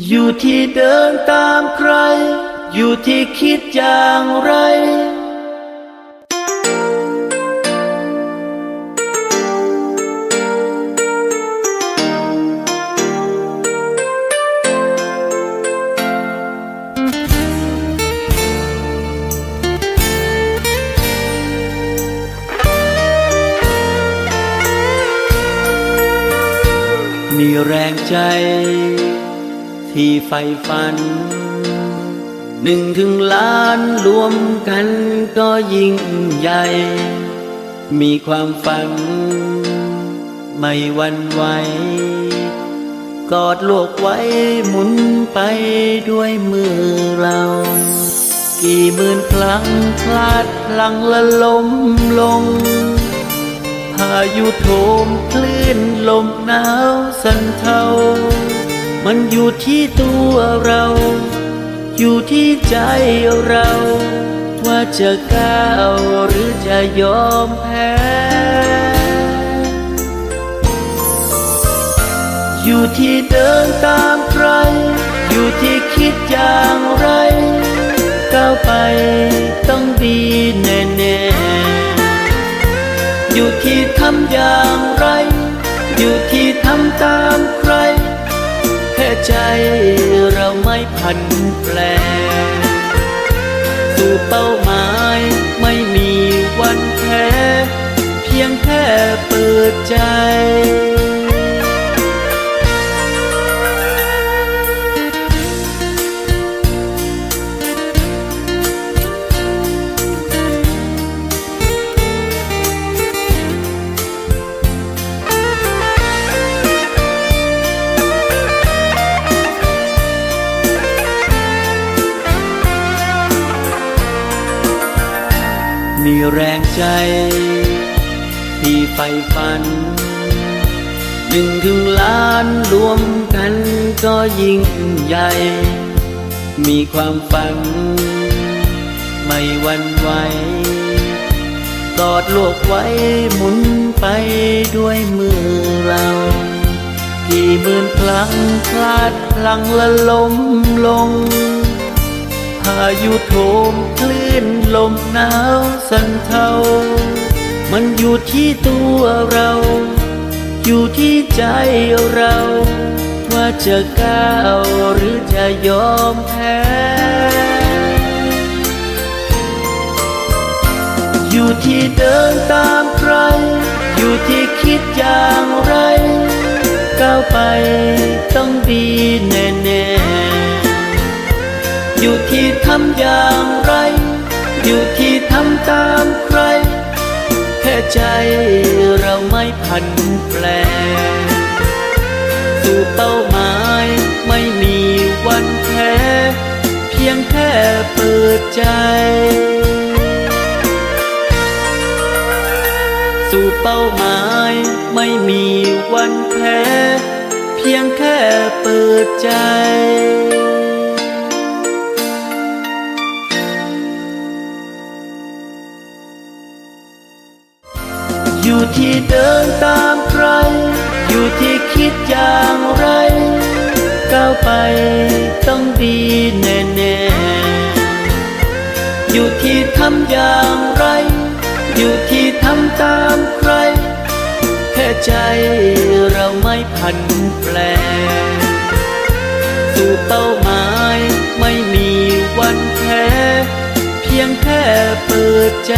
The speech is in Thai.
อยู่ที่เดินตามใคร อยู่ที่คิดอย่างไร มีแรงใจ ที่ใฝ่ฝัน หนึ่งถึงล้านรวมกันก็ยิ่งใหญ่ มีความฝัน ไม่หวันไหว กอดโลกไว้หมุนไปด้วยมือเรา กี่หมื่นครั้งพลาดพลังละล้มลงพายุโถมคลื่นลมหนาวสั่นเทา มันอยู่ที่ตัวเรา อยู่ที่ใจเรา ว่าจะก้าวหรือจะยอมแพ้ อยู่ที่เดินตามใคร อยู่ที่คิดอย่างไร ก้าวไปต้องดีแน่ๆอยู่ที่ทำอย่างไร อยู่ที่ทำตาม นแปล สู่เป้าหมายไม่มีวันแพ้ เพียงแค่เปิดใจ มีแรงใจที่ใฝ่ฝันหนึ่งถึงล้านรวมกันก็ยิ่งใหญ่ มีความฝัน ไม่หวันไหวกอดโลกไว้หมุนไปด้วยมือเรา กี่หมื่นครั้งพลาดพลังละล้มลง พายุโถมคลื่นลมหนาวสั่นเทา มันอยู่ที่ตัวเรา อยู่ที่ใจเรา ว่าจะก้าวหรือจะยอมแพ้ อยู่ที่เดินตามใคร อยู่ที่คิดอย่างไร ก้าวไปต้องดีำอย่างไร อยู่ที่ทำตามใคร แค่ใจเราไม่พันแปรสู่เป้าหมายไม่มีวันแพ้เพียงแค่เปิดใจ สู่เป้าหมายไม่มีวันแพ้เพียงแค่เปิดใจ อยู่ที่เดินตามใคร อยู่ที่คิดอย่างไร ก้าวไปต้องดีแน่ๆ อยู่ที่ทำอย่างไร อยู่ที่ทำตามใคร แค่ใจเราไม่พันแปรสู่เป้าหมายไม่มีวันแพ้ เพียงแค่เปิดใจ